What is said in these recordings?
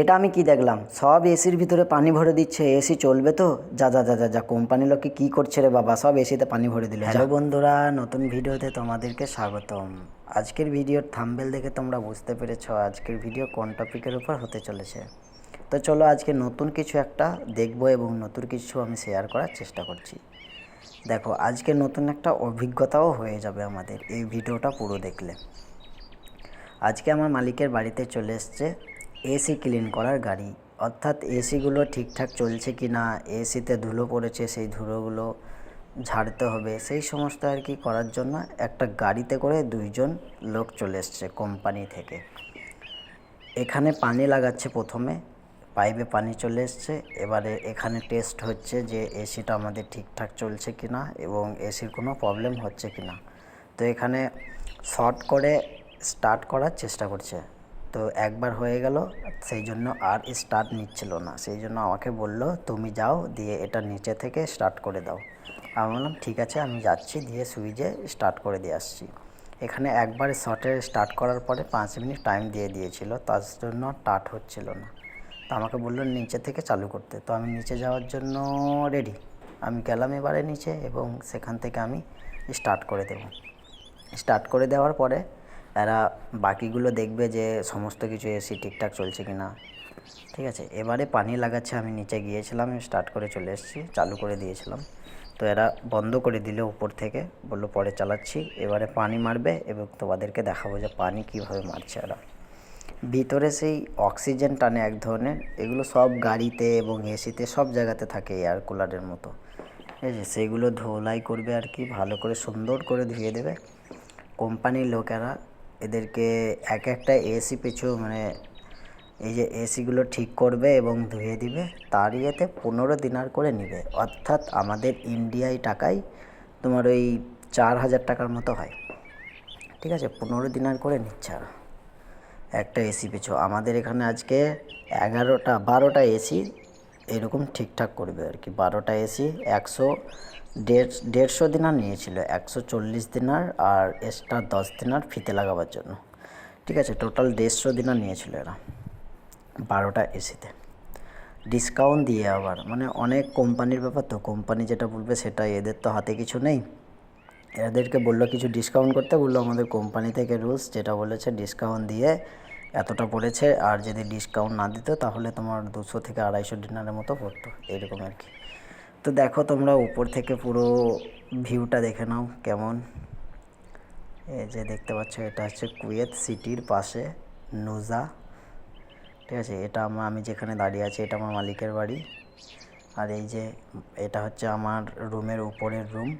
এটা আমি কি দেখলাম? সব এসির ভিতরে পানি ভরে দিচ্ছে এসি চলবে তো? যা যা যা যা যা কোম্পানি লোকে কী করছে রে বাবা? সব এসিতে পানি ভরে দিল। হ্যালো বন্ধুরা নতুন ভিডিওতে তোমাদেরকে স্বাগতম। আজকের ভিডিওর থাম্বেল দেখে তোমরা বুঝতে পেরেছ আজকের ভিডিও কোন টপিকের উপর হতে চলেছে। তো চলো আজকে নতুন কিছু একটা দেখব এবং নতুন কিছু আমি শেয়ার করার চেষ্টা করছি। দেখো আজকে নতুন একটা অভিজ্ঞতাও হয়ে যাবে আমাদের এই ভিডিওটা পুরো দেখলে। আজকে আমার মালিকের বাড়িতে চলে এসছে এসি ক্লিন করার গাড়ি। অর্থাৎ এসিগুলো ঠিকঠাক চলছে কি না, এসিতে ধুলো পড়েছে, সেই ধুলোগুলো ঝাড়তে হবে, সেই সমস্ত আর কি করার জন্য একটা গাড়িতে করে দুইজন লোক চলে এসছে কোম্পানি থেকে। এখানে পানি লাগাচ্ছে প্রথমে, পাইপে পানি চলে এসছে, এবারে এখানে টেস্ট হচ্ছে যে এসিটা আমাদের ঠিকঠাক চলছে কি না এবং এসির কোনো প্রবলেম হচ্ছে কি না। তো এখানে শর্ট করে স্টার্ট করার চেষ্টা করছে। তো একবার হয়ে গেল, সেই জন্য আর স্টার্ট নিচ্ছিল না। সেই জন্য আমাকে বলল, তুমি যাও, দিয়ে এটা নিচে থেকে স্টার্ট করে দাও। আমি বললাম, ঠিক আছে, আমি যাচ্ছি, দিয়ে সুইচে স্টার্ট করে দিয়ে আসছি। এখানে একবার শর্টে স্টার্ট করার পরে পাঁচ মিনিট টাইম দিয়ে দিয়েছিল, তার জন্য স্টার্ট হচ্ছিল না। তো আমাকে বলল, নিচে থেকে চালু করতে। তো আমি নিচে যাওয়ার জন্য রেডি আমি গেলাম এবারে নিচে, এবং সেখান থেকে আমি স্টার্ট করে দেবো। স্টার্ট করে দেওয়ার পরে এরা বাকিগুলো দেখবে যে সমস্ত কিছু এসি ঠিকঠাক চলছে কি না। ঠিক আছে? এবারে পানি লাগাচ্ছে, আমি নিচে গিয়েছিলাম স্টার্ট করে চলে এসেছি, চালু করে দিয়েছিলাম। তো এরা বন্ধ করে দিল উপর থেকে, বলল পরে চালাচ্ছি, এবারে পানি মারবে এবং তোমাদেরকে দেখাবো যে পানি কীভাবে মারছে এরা। ভিতরে সেই অক্সিজেন টানে এক ধরনের, এগুলো সব গাড়িতে এবং এসিতে সব জায়গাতে থাকে এয়ার কুলারের মতো। ঠিক আছে সেগুলো ধোলাই করবে আর কি, ভালো করে সুন্দর করে ধুয়ে দেবে। কোম্পানির লোকেরা এদেরকে এক একটা এসি পিছু মানে এই যে এসিগুলো ঠিক করবে এবং ধুয়ে দিবে, তার ইয়েতে পনেরো দিনার করে নিবে। অর্থাৎ আমাদের ইন্ডিয়ায় টাকায় তোমার ওই চার হাজার টাকার মতো হয়। ঠিক আছে? পনেরো দিনার করে নিচ্ছে আর। একটা এসি পিছু। আমাদের এখানে আজকে এগারোটা, বারোটা এসি এরকম ঠিকঠাক করবে আর কি। বারোটা এসি একশো দেড়, দেড়শো দিনার নিয়েছিল, একশো চল্লিশ দিনার আর এক্সট্রা দশ দিনার ফিতে লাগাবার জন্য। ঠিক আছে টোটাল দেড়শো দিনার নিয়েছিল এরা, বারোটা এসিতে। ডিসকাউন্ট দিয়ে আবার মানে অনেক কোম্পানির ব্যাপার তো কোম্পানি যেটা বলবে সেটাই, এদের তো হাতে কিছু নেই। এদেরকে বলল কিছু ডিসকাউন্ট করতে, বলল আমাদের কোম্পানি থেকে রুলস যেটা বলেছে ডিসকাউন্ট দিয়ে এতটা পড়েছে, আর যদি ডিসকাউন্ট না দিত তাহলে তোমার দুশো থেকে আড়াইশো ডিনারের মতো পড়তো, এরকম আর কি। তো দেখো তোমরা উপর থেকে পুরো ভিউটা দেখে নাও কেমন। এই যে দেখতে পাচ্ছ, এটা হচ্ছে কুয়েত সিটির পাশে নুজা। ঠিক আছে, এটা আমার আমি যেখানে দাঁড়িয়ে আছি, এটা আমার মালিকের বাড়ি। আর এই যে এটা হচ্ছে আমার রুমের উপরের রুম।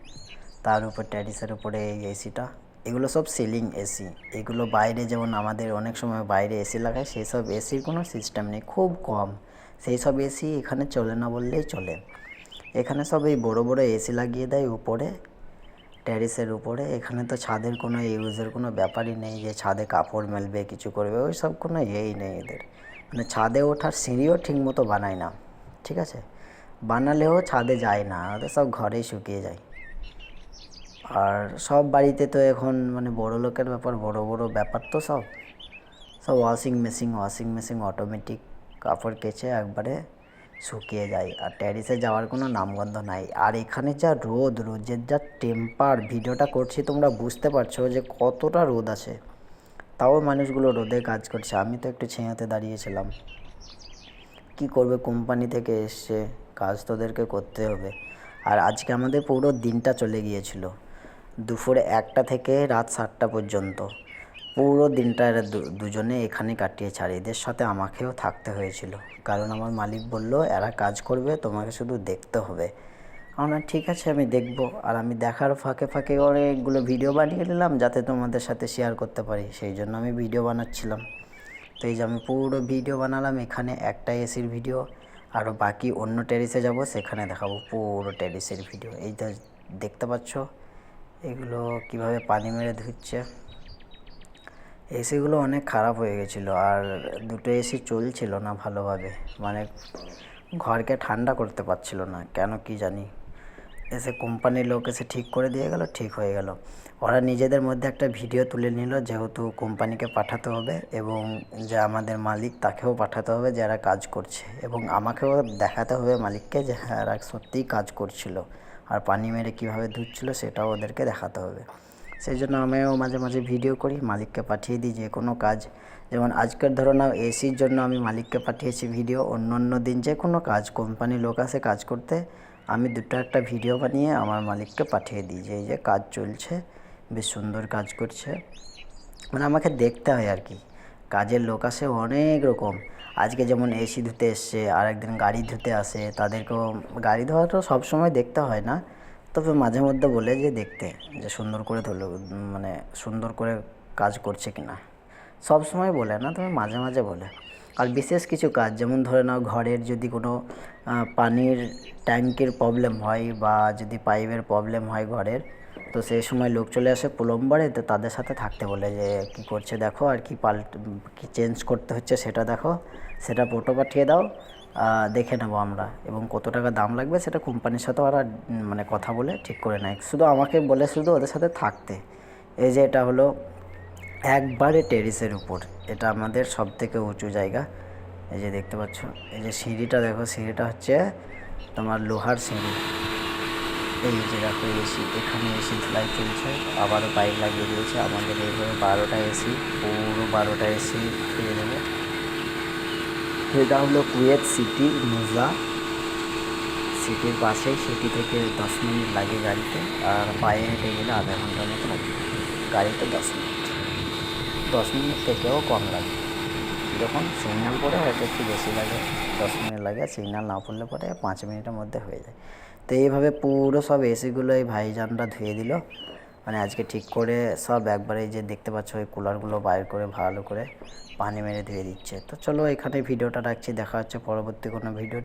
তার উপর, ট্যারিসের উপরে এই এসিটা। এগুলো সব সিলিং এসি। এগুলো বাইরে যেমন আমাদের অনেক সময় বাইরে এসি লাগায়, সেই সব এসির কোনো সিস্টেম নেই, খুব কম। সেই সব এসি এখানে চলে না বললেই চলে। এখানে সব এই বড়ো বড়ো এসি লাগিয়ে দেয় উপরে ট্যারিসের উপরে। এখানে তো ছাদের কোনো ইউজের কোনো ব্যাপারই নেই যে ছাদে কাপড় মেলবে, কিছু করবে, ওই সব কোনো ইয়েই নেই এদের। মানে ছাদে ওঠার সিঁড়িও ঠিক মতো বানায় না, ঠিক আছে? বানালেও ছাদে যায় না, ওদের সব ঘরেই শুকিয়ে যায়। আর সব বাড়িতে তো এখন মানে বড় লোকের ব্যাপার, বড় বড় ব্যাপার তো সব। সব washing machine washing machine automatic কাপড় কেচে একবারে শুকিয়ে যায়। আর ট্যারিসে যাওয়ার কোনো নামগন্ধ নাই। আর এখানে যা রোদ, রোদের যা টেম্পার ভিডিওটা করছি, তোমরা বুঝতে পারছ যে কতটা রোদ আছে। তাও মানুষগুলো রোদে কাজ করছে। আমি তো একটু ছেঁয়াতে দাঁড়িয়েছিলাম কি করবে কোম্পানি থেকে এসছে কাজ তোদেরকে করতে হবে। আর আজকে আমাদের পুরো দিনটা চলে গিয়েছিল। দুপুরে একটা থেকে রাত সাতটা পর্যন্ত। পুরো দিনটা এরা দুজনে এখানে কাটিয়েছে আর এদের সাথে আমাকেও থাকতে হয়েছিল। কারণ আমার মালিক বলল, এরা কাজ করবে, তোমাকে শুধু দেখতে হবে। আমরা ঠিক আছে, আমি দেখব। আর আমি দেখার ফাঁকে ফাঁকে অনেকগুলো ভিডিও বানিয়ে নিলাম যাতে তোমাদের সাথে শেয়ার করতে পারি। সেই জন্য আমি ভিডিও বানাচ্ছিলাম। তো এই যে আমি পুরো ভিডিও বানালাম, এখানে একটা এসির ভিডিও আরও বাকি অন্য টেরিসে যাব, সেখানে দেখাবো পুরো টেরিসের ভিডিও। এইটা দেখতে পাচ্ছ, এগুলো কীভাবে পানি মেরে ধুচ্ছে। এসিগুলো অনেক খারাপ হয়ে গেছিল আর দুটো এসি চলছিল না ভালোভাবে। মানে ঘরকে ঠান্ডা করতে পারছিল না, কেন কি জানি। এসে কোম্পানির লোক এসে ঠিক করে দিয়ে গেল, ঠিক হয়ে গেল। ওরা নিজেদের মধ্যে একটা ভিডিও তুলে নিল যেহেতু কোম্পানিকে পাঠাতে হবে এবং যে আমাদের মালিক তাকেও পাঠাতে হবে যারা কাজ করছে। এবং আমাকেও দেখাতে হবে মালিককে যে হ্যাঁ সত্যিই কাজ করছিল। আর পানি মেরে কীভাবে ধুচ্ছিল সেটাও ওদেরকে দেখাতে হবে। সেই জন্য আমিও মাঝে মাঝে ভিডিও করি, মালিককে পাঠিয়ে দিই যে কোনো কাজ। যেমন আজকের ধরো না এসির জন্য আমি মালিককে পাঠিয়েছি ভিডিও অন্য অন্য দিন যে কোনো কাজ কোম্পানি লোক আসে কাজ করতে, আমি দুটো একটা ভিডিও বানিয়ে আমার মালিককে পাঠিয়ে দিই যে, এই যে কাজ চলছে, বেশ সুন্দর কাজ করছে। মানে আমাকে দেখতে হয় আর কি। কাজের লোক আসে অনেক রকম। আজকে যেমন এসি ধুতে এসছে আর একদিন গাড়ি ধুতে আসে, তাদেরকেও, গাড়ি ধোয়া তো সবসময় দেখতে হয় না। তবে মাঝে মধ্যে বলে যে দেখতে যে সুন্দর করে উম, মানে সুন্দর করে কাজ করছে কিনা। সব সময় বলে না তবে মাঝে মাঝে বলে। আর বিশেষ কিছু কাজ যেমন ধরে নাও ঘরের যদি কোনো পানির ট্যাঙ্কের প্রবলেম হয় বা যদি পাইপের প্রবলেম হয় ঘরের তো সেই সময় লোক চলে আসে প্লম্বারে তো তাদের সাথে থাকতে বলে যে কি করছে দেখো আর কি পাল্ট কি চেঞ্জ করতে হচ্ছে সেটা দেখো সেটা ফটো পাঠিয়ে দাও। দেখে নেব আমরা। এবং কত টাকা দাম লাগবে সেটা কোম্পানির সাথে ওরা মানে কথা বলে ঠিক করে নেয়। শুধু আমাকে বলে শুধু ওদের সাথে থাকতে। এই যে এটা হলো একবারে টেরিসের উপর। এটা আমাদের সব থেকে উঁচু জায়গা। এই যে দেখতে পাচ্ছ, এই যে সিঁড়িটা দেখো, সিঁড়িটা হচ্ছে তোমার লোহার সিঁড়ি। এই যে দেখো এসি এখানে এসি ধুলাই চলছে। আবারও পাইপ লাগিয়ে দিয়েছে। আমাদের এইভাবে বারোটা এসি পুরো বারোটা এসি খেয়ে দেবে। এটা হলো কুয়েত সিটি, মুজা। সিটির পাশেই, সিটি থেকে দশ মিনিট লাগে গাড়িতে। আর পায়ে হেঁটে গেলে আধা ঘণ্টার মতো লাগে। গাড়িতে দশ মিনিট। দশ মিনিট থেকেও কম লাগে। যখন সিগন্যাল পড়ে, হয়তো একটু বেশি লাগে। দশ মিনিট লাগে, সিগন্যাল না পড়লে পরে পাঁচ মিনিটের মধ্যে হয়ে যায়। তো এইভাবে পুরো সব এসিগুলো এই ভাইজানরা ধুয়ে দিল। মানে আজকে ঠিক করে সব একবারে যে দেখতে পাচ্ছ, ওই কুলারগুলো বাইর করে ভালো করে পানি মেরে ধুয়ে দিচ্ছে। তো চলো এখানে ভিডিওটা রাখছি, দেখা হচ্ছে পরবর্তী কোনো ভিডিও